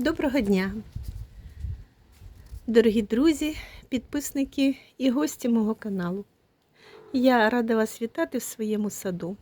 Доброго дня, дорогі друзі, підписники і гості мого каналу. Я рада вас вітати в своєму саду.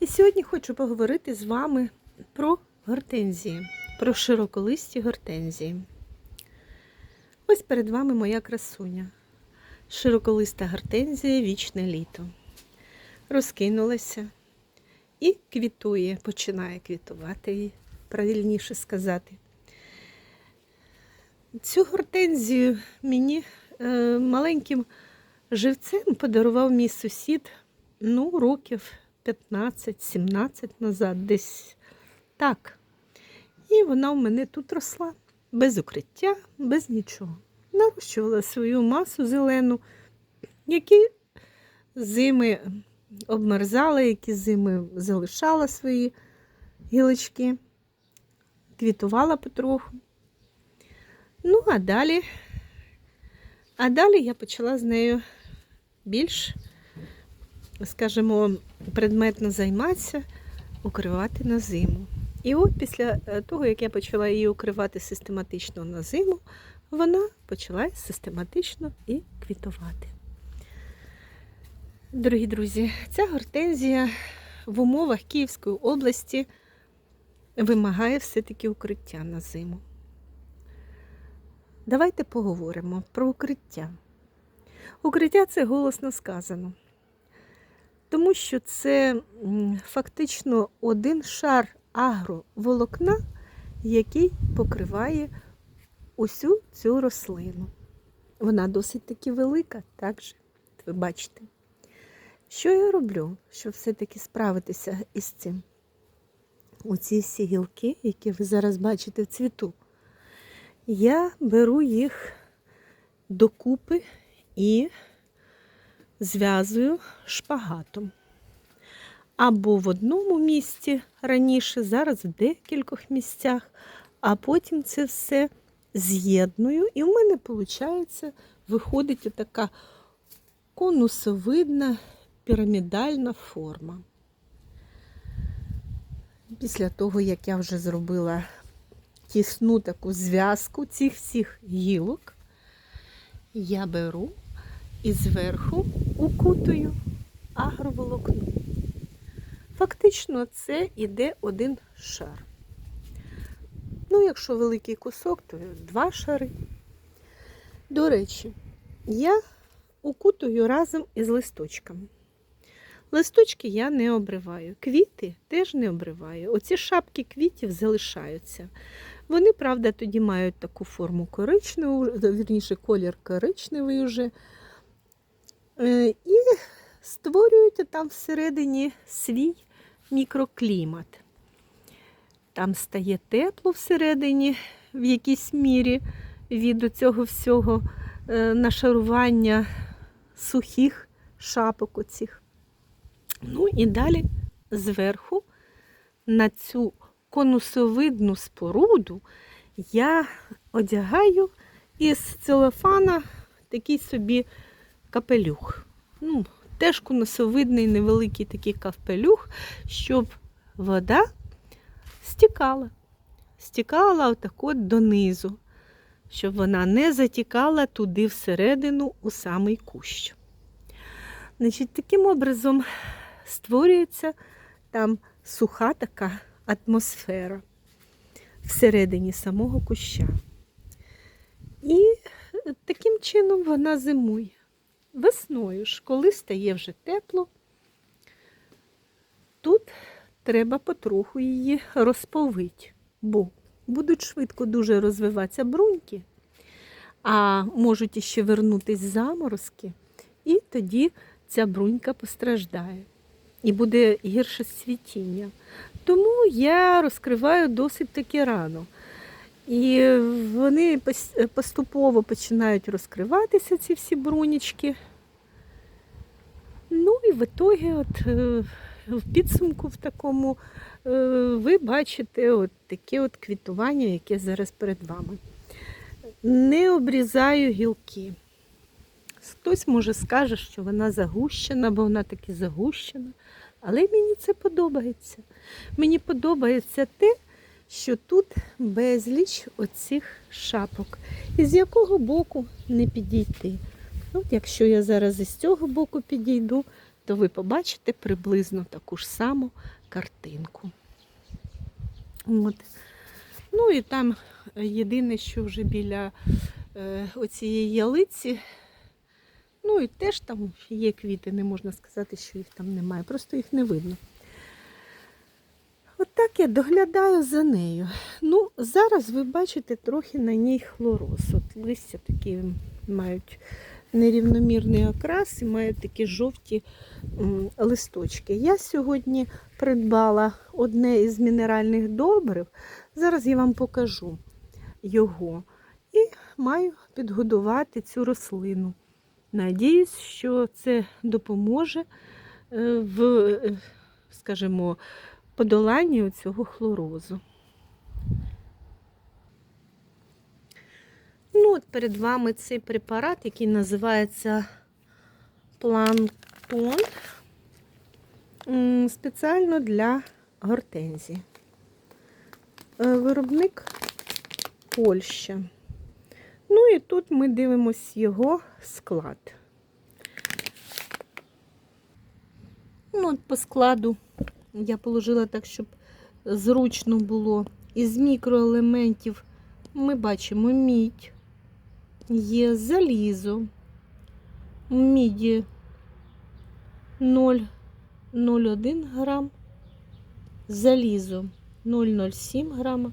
І сьогодні хочу поговорити з вами про гортензії, про широколисті гортензії. Ось перед вами моя красуня. Широколиста гортензія вічне літо. Розкинулася і квітує, починає квітувати правильніше сказати. Цю гортензію мені е, маленьким живцем подарував мій сусід ну, років 15-17 назад, десь так. І вона в мене тут росла без укриття, без нічого. Нарощувала свою масу зелену, які зими обмерзала, які зими залишала свої гілочки квітувала потроху. Ну, а далі, а далі я почала з нею більш, скажімо, предметно займатися, укривати на зиму. І от після е, того, як я почала її укривати систематично на зиму, вона почала систематично і квітувати. Дорогі друзі, ця гортензія в умовах Київської області вимагає все-таки укриття на зиму. Давайте поговоримо про укриття. Укриття це голосно сказано, тому що це фактично один шар агроволокна, який покриває усю цю рослину. Вона досить таки велика, так же, ви бачите. Що я роблю, щоб все-таки справитися із цим? Оці всі гілки, які ви зараз бачите в цвіту, я беру їх докупи і зв'язую шпагатом. Або в одному місці раніше, зараз в декількох місцях, а потім це все з'єдную, і в мене, виходить, виходить отака конусовидна пірамідальна форма. Після того, як я вже зробила тісну таку зв'язку цих всіх гілок, я беру і зверху укутую агроволокно. Фактично, це іде один шар. Ну, якщо великий кусок, то два шари. До речі, я укутую разом із листочками. Листочки я не обриваю. Квіти теж не обриваю. Оці шапки квітів залишаються. Вони, правда, тоді мають таку форму коричневу, вірніше, колір коричневий вже. Е, і створюють там всередині свій мікроклімат. Там стає тепло всередині, в якійсь мірі від цього всього е, нашарування сухих шапок оцих. Ну і далі зверху на цю конусовидну споруду я одягаю із целофана такий собі капелюх. Ну, Теж конусовидний невеликий такий капелюх, щоб вода стікала. Стікала отак от донизу, щоб вона не затікала туди всередину у самий кущ. Значить, Таким образом створюється там суха така атмосфера всередині самого куща. І таким чином вона зимує. Весною ж, коли стає вже тепло, тут треба потроху її розповити, бо будуть швидко дуже розвиватися бруньки, а можуть іще вернутись заморозки, і тоді ця брунька постраждає і буде гірше світіння. Тому я розкриваю досить таки рано. І вони поступово починають розкриватися, ці всі брунічки. Ну і в ітогі, от е, в підсумку в такому, е, ви бачите от таке от квітування, яке зараз перед вами. Не обрізаю гілки. Хтось може скаже, що вона загущена, бо вона таки загущена. Але мені це подобається. Мені подобається те, що тут безліч оцих шапок. І з якого боку не підійти. От якщо я зараз із цього боку підійду, то ви побачите приблизно таку ж саму картинку. От. Ну і там єдине, що вже біля е, оцієї ялиці, ну і теж там є квіти, не можна сказати, що їх там немає, просто їх не видно. От я доглядаю за нею. Ну, зараз ви бачите трохи на ній хлороз. От листя такі мають нерівномірний окрас і мають такі жовті листочки. Я сьогодні придбала одне із мінеральних добрив. Зараз я вам покажу його. І маю підгодувати цю рослину. Надіюсь, що це допоможе е, в, е, скажімо, подоланні цього хлорозу. Ну, от перед вами цей препарат, який називається планктон, спеціально для гортензії. Е, Виробник Польща. Ну і тут ми дивимось його склад. Ну, от по складу я положила так, щоб зручно було. Із мікроелементів ми бачимо мідь, є залізо, міді 0,01 грам, залізо 0,07 грама,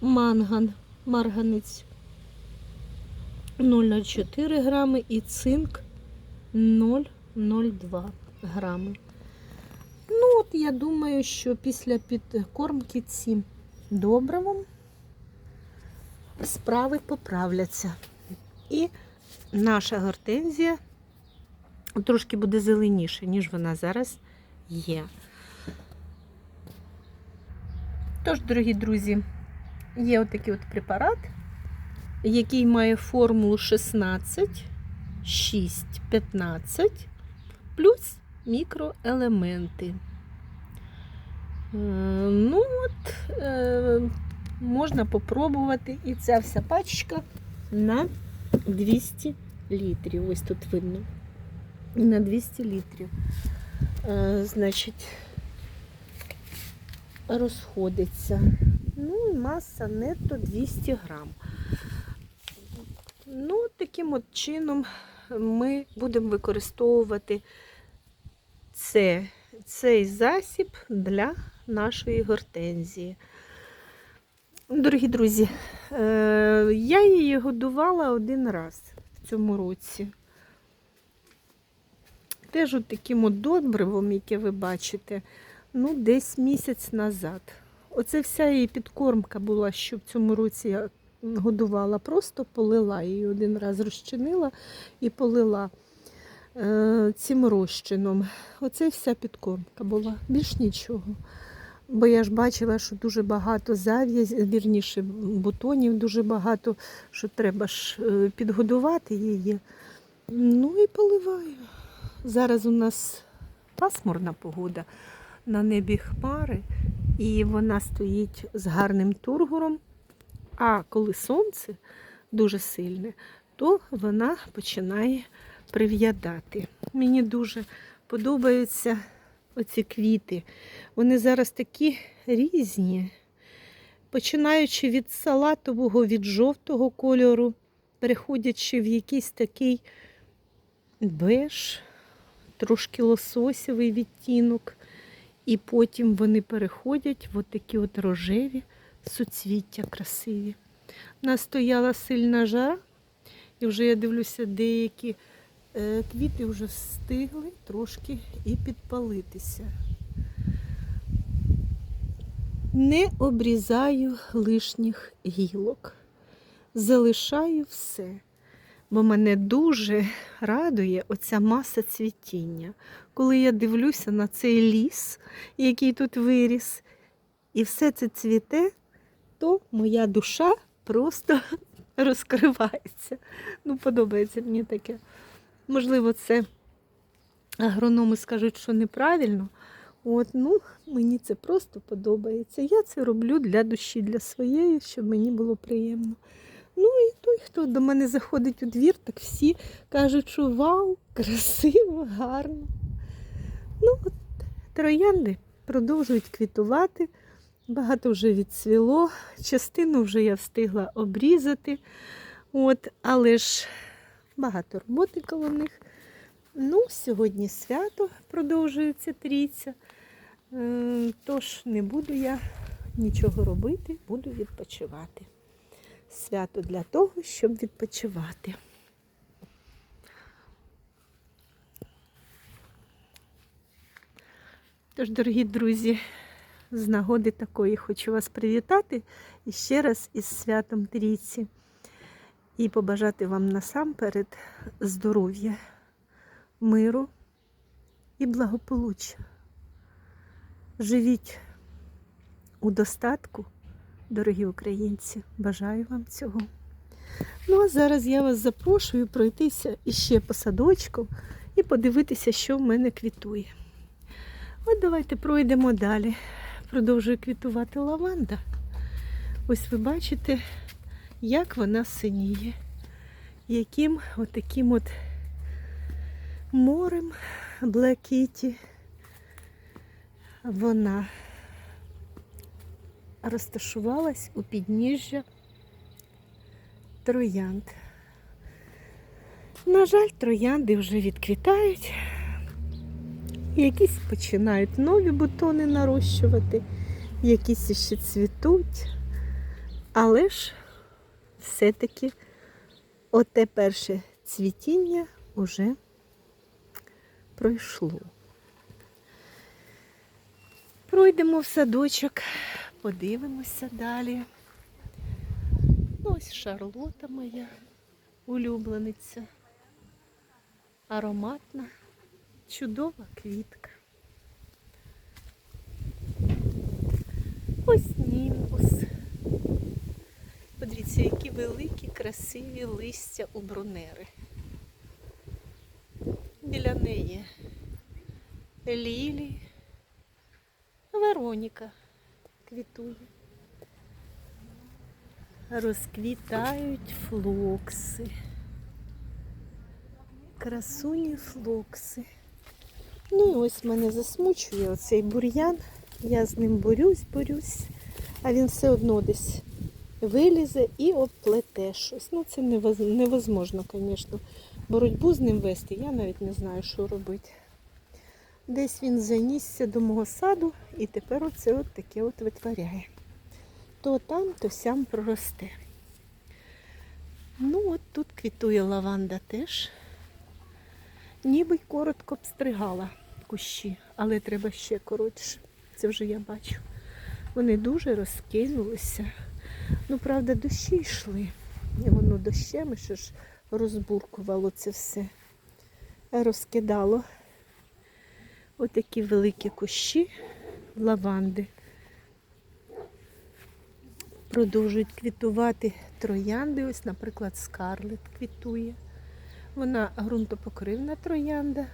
манган, марганець 0,04 грами і цинк 0,02 грами. Ну, от я думаю, що після підкормки цим добривом справи поправляться. І наша гортензія трошки буде зеленіша, ніж вона зараз є. Тож, дорогі друзі, є отакий от препарат, який має формулу 16, 6, 15 плюс мікроелементи. Е, Ну от, е, можна попробувати. І ця вся пачка на 200 літрів. Ось тут видно. На 200 літрів. Е, Значить, розходиться. Ну маса нетто 200 грам. Ну, таким от чином ми будемо використовувати це, цей засіб для нашої гортензії. Дорогі друзі, е, я її годувала один раз в цьому році. Теж от таким от добривом, яке ви бачите, ну, десь місяць назад. Оце вся її підкормка була, що в цьому році я годувала, просто полила її один раз розчинила і полила е, цим розчином. Оце вся підкормка була, більш нічого. Бо я ж бачила, що дуже багато зав'язь, вірніше, бутонів дуже багато, що треба ж е, підгодувати її. Ну і поливаю. Зараз у нас пасмурна погода, на небі хмари, і вона стоїть з гарним тургором. А коли сонце дуже сильне, то вона починає прив'ядати. Мені дуже подобаються оці квіти. Вони зараз такі різні, починаючи від салатового, від жовтого кольору, переходячи в якийсь такий беж, трошки лососєвий відтінок. І потім вони переходять в такі от рожеві суцвіття красиві. У нас стояла сильна жара, і вже я дивлюся, деякі е, квіти вже встигли трошки і підпалитися. Не обрізаю лишніх гілок, залишаю все, бо мене дуже радує оця маса цвітіння. Коли я дивлюся на цей ліс, який тут виріс, і все це цвіте, то моя душа просто розкривається. Ну, подобається мені таке. Можливо, це агрономи скажуть, що неправильно. От, ну, мені це просто подобається. Я це роблю для душі, для своєї, щоб мені було приємно. Ну і той, хто до мене заходить у двір, так всі кажуть, що вау, красиво, гарно. Ну, от, троянди продовжують квітувати. Багато вже відцвіло, частину вже я встигла обрізати. От, але ж багато роботи коло них. Ну, сьогодні свято продовжується трійця. Е, Тож не буду я нічого робити, буду відпочивати. Свято для того, щоб відпочивати. Тож, дорогі друзі, з нагоди такої хочу вас привітати і ще раз із святом Трійці і побажати вам насамперед здоров'я, миру і благополуччя. Живіть у достатку, дорогі українці. Бажаю вам цього. Ну а зараз я вас запрошую пройтися іще по садочку і подивитися, що в мене квітує. От давайте пройдемо далі. Продовжує квітувати лаванда. Ось ви бачите, як вона синіє, яким отаким от морем блакиті вона розташувалась у підніжжя троянд. На жаль, троянди вже відквітають. Якісь починають нові бутони нарощувати, якісь ще цвітуть. Але ж все-таки оте перше цвітіння вже пройшло. Пройдемо в садочок, подивимося далі. Ну, ось шарлота моя улюблениця. Ароматна, чудова квітка. Ось німбус. Подивіться, які великі, красиві листя у брунери. Біля неї лілі, Вероніка квітує. Розквітають флокси. Красуні флокси. Ну і ось мене засмучує оцей бур'ян. Я з ним борюсь, борюсь, а він все одно десь вилізе і оплете щось. Ну це невозможно, звісно. Боротьбу з ним вести, я навіть не знаю, що робити. Десь він занісся до мого саду і тепер оце от таке от витворяє. То там, то сям проросте. Ну, от тут квітує лаванда теж. Ніби коротко обстригала кущі, але треба ще коротше. Це вже я бачу. Вони дуже розкинулися. Ну, правда, дощі йшли. І воно дощем ще ж розбуркувало це все. Розкидало. Отакі великі кущі лаванди. Продовжують квітувати троянди. Ось, наприклад, скарлет квітує. Вона ґрунтопокривна троянда.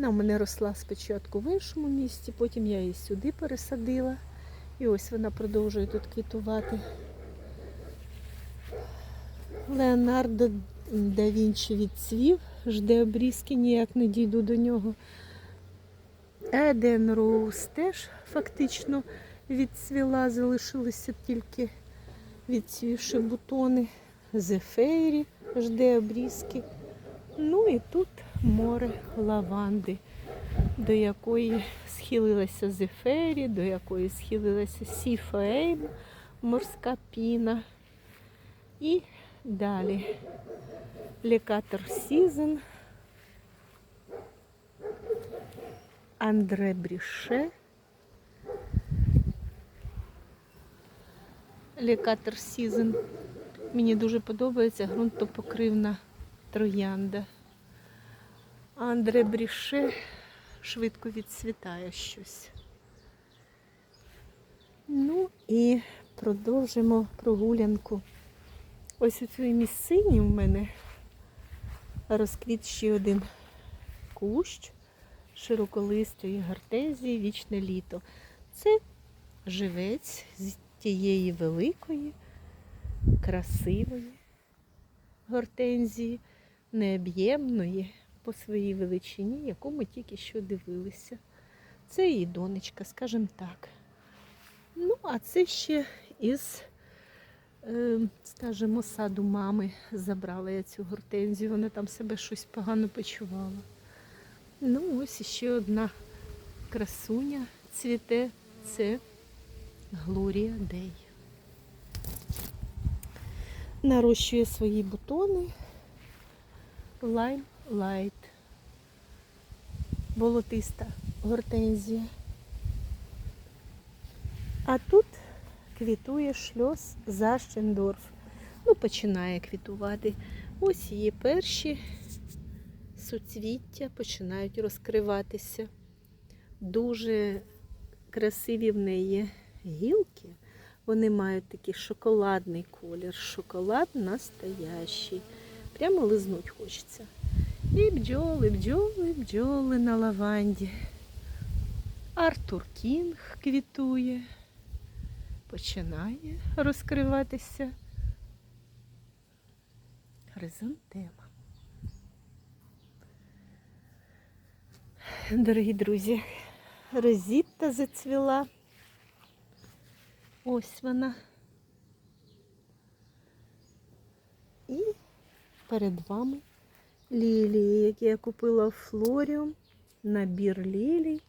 Вона у мене росла спочатку в іншому місці, потім я її сюди пересадила. І ось вона продовжує тут квітувати. Леонардо да Вінчі відцвів, жде обрізки, ніяк не дійду до нього. Еден Роуз теж фактично відцвіла, залишилися тільки відцвівши бутони. Зефейрі жде обрізки. Ну і тут море лаванди, до якої схилилася зефері, до якої схилилася сіфаейм, морська піна. І далі лекатор Сізон, Андре Бріше. Лекатор Сізон. Мені дуже подобається ґрунтопокривна троянда. Андре Бріше швидко відцвітає щось. Ну і продовжимо прогулянку. Ось у цій місцині в мене розквіт ще один кущ широколистої гортензії вічне літо. Це живець з тієї великої, красивої гортензії, необ'ємної по своїй величині, яку ми тільки що дивилися. Це її донечка, скажімо так. Ну, а це ще із, е, скажімо, саду мами забрала я цю гортензію. Вона там себе щось погано почувала. Ну, ось іще одна красуня цвіте. Це Глорія Дей. Нарощує свої бутони Lime Light. Болотиста гортензія. А тут квітує шльос Защендорф. Ну, починає квітувати. Ось її перші суцвіття починають розкриватися. Дуже красиві в неї гілки. Вони мають такий шоколадний колір. Шоколад настоящий. Прямо лизнуть хочеться. І бджоли, бджоли, бджоли на лаванді. Артур Кінг квітує, починає розкриватися хризантема. Дорогі друзі, розітта зацвіла. Ось вона. І перед вами лілії, які я купила в флоріум. Набір лілій.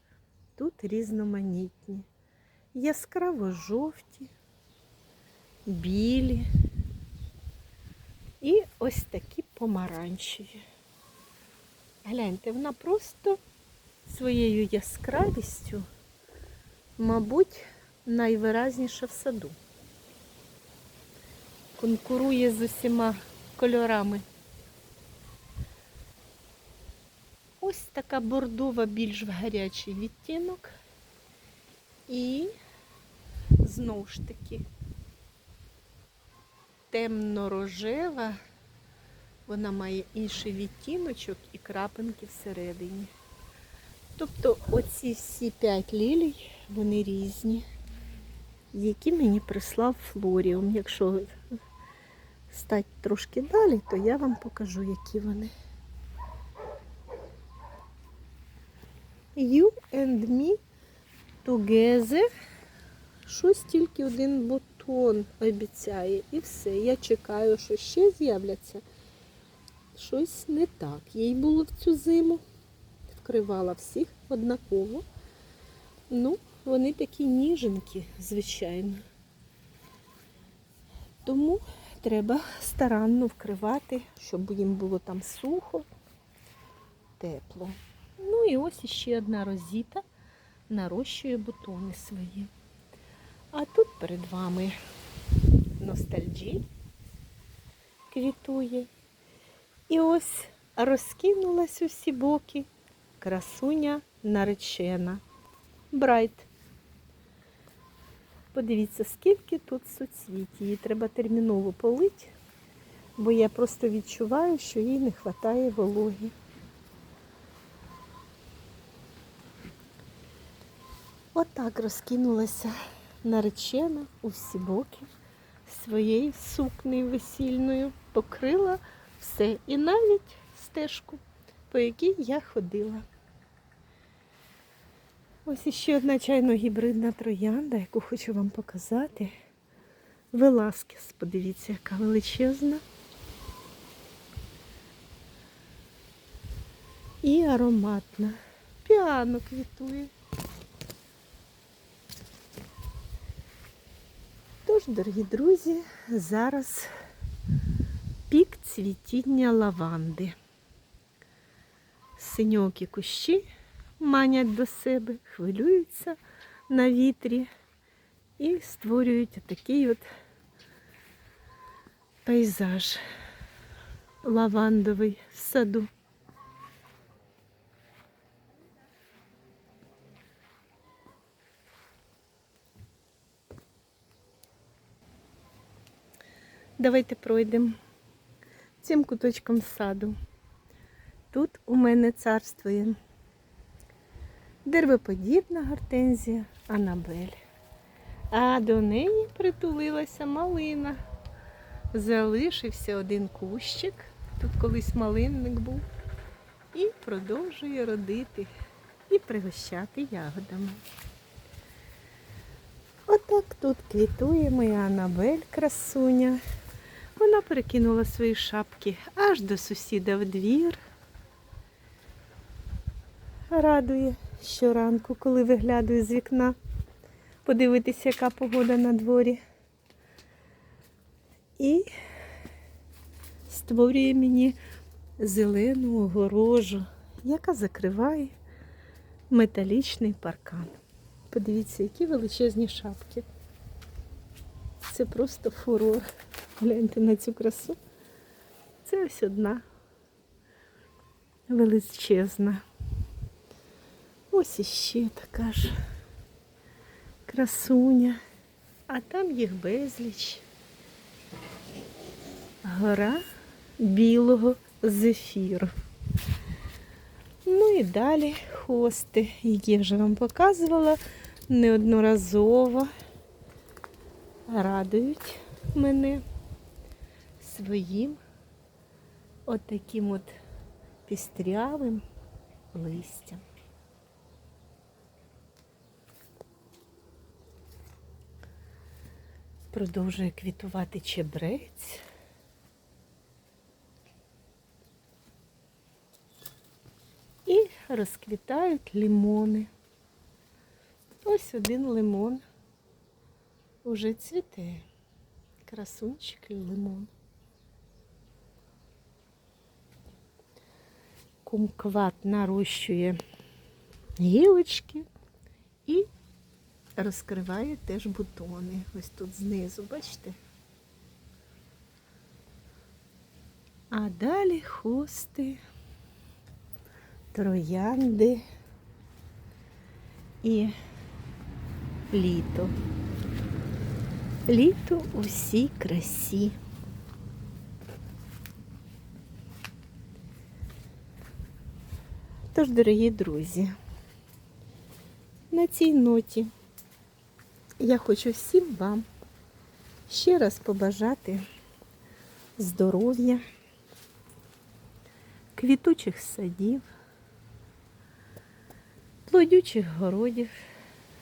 Тут різноманітні. Яскраво жовті, білі і ось такі помаранчеві. Гляньте, вона просто своєю яскравістю, мабуть, найвиразніша в саду. Конкурує з усіма кольорами. Ось така бордова, більш гарячий відтінок. І знову ж таки темно-рожева, вона має інший відтіночок і крапинки всередині. Тобто оці всі п'ять лілій, вони різні, які мені прислав флоріум. Якщо стати трошки далі, то я вам покажу, які вони. You and me together. Щось тільки один бутон обіцяє. І все. Я чекаю, що ще з'являться. Щось не так. Їй було в цю зиму. Вкривала всіх однаково. Ну, вони такі ніженькі, звичайно. Тому треба старанно вкривати, щоб їм було там сухо, тепло. Ну і ось іще одна розіта нарощує бутони свої. А тут перед вами ностальджі квітує. І ось розкинулась усі боки красуня наречена. Брайт. Подивіться, скільки тут суцвіт. Її треба терміново полити, бо я просто відчуваю, що їй не вистачає вологи. Отак розкинулася наречена у всі боки своєю сукнею весільною, покрила все і навіть стежку, по якій я ходила. Ось іще одна чайно-гібридна троянда, яку хочу вам показати. Веласкес, подивіться, яка величезна. І ароматна. Піано квітує. Тож, дорогі друзі, зараз пік цвітіння лаванди. Синьокі кущі манять до себе, хвилюються на вітрі і створюють такий от пейзаж лавандовий в саду. Давайте пройдемо цим куточком саду. Тут у мене царствує деревоподібна гортензія Анабель. А до неї притулилася малина. Залишився один кущик. Тут колись малинник був. І продовжує родити і пригощати ягодами. Отак тут квітує моя Анабель красуня. Вона перекинула свої шапки аж до сусіда в двір. Радує щоранку, коли виглядаю з вікна, подивитися, яка погода на дворі. І створює мені зелену огорожу, яка закриває металічний паркан. Подивіться, які величезні шапки. Це просто фурор. Гляньте на цю красу. Це ось одна величезна. Ось іще така ж красуня. А там їх безліч. Гора білого зефіру. Ну і далі хости, які я вже вам показувала неодноразово. Радують мене своїм отаким от пістрявим листям. Продовжує квітувати чебрець. І розквітають лимони. Ось один лимон уже цвіте. Красунчик лимон. Кумкват нарощує гілочки і розкриває теж бутони. Ось тут знизу, бачите? А далі хости, троянди і літо. Літо у красі. Тож, дорогі друзі, на цій ноті я хочу всім вам ще раз побажати здоров'я, квітучих садів, плодючих городів,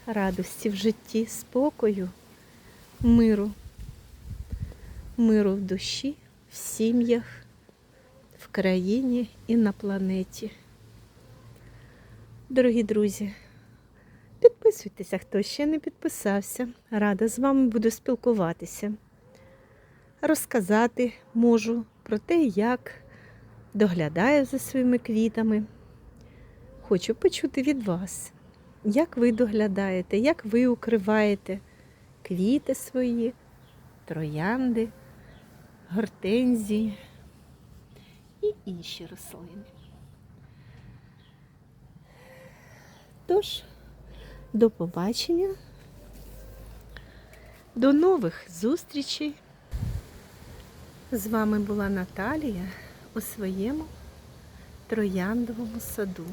радості в житті, спокою, миру, миру в душі, в сім'ях, в країні і на планеті. Дорогі друзі, підписуйтеся, хто ще не підписався. Рада з вами буду спілкуватися. Розказати можу про те, як доглядаю за своїми квітами. Хочу почути від вас, як ви доглядаєте, як ви укриваєте квіти свої, троянди, гортензії і інші рослини. Тож, до побачення, до нових зустрічей. З вами була Наталія у своєму трояндовому саду.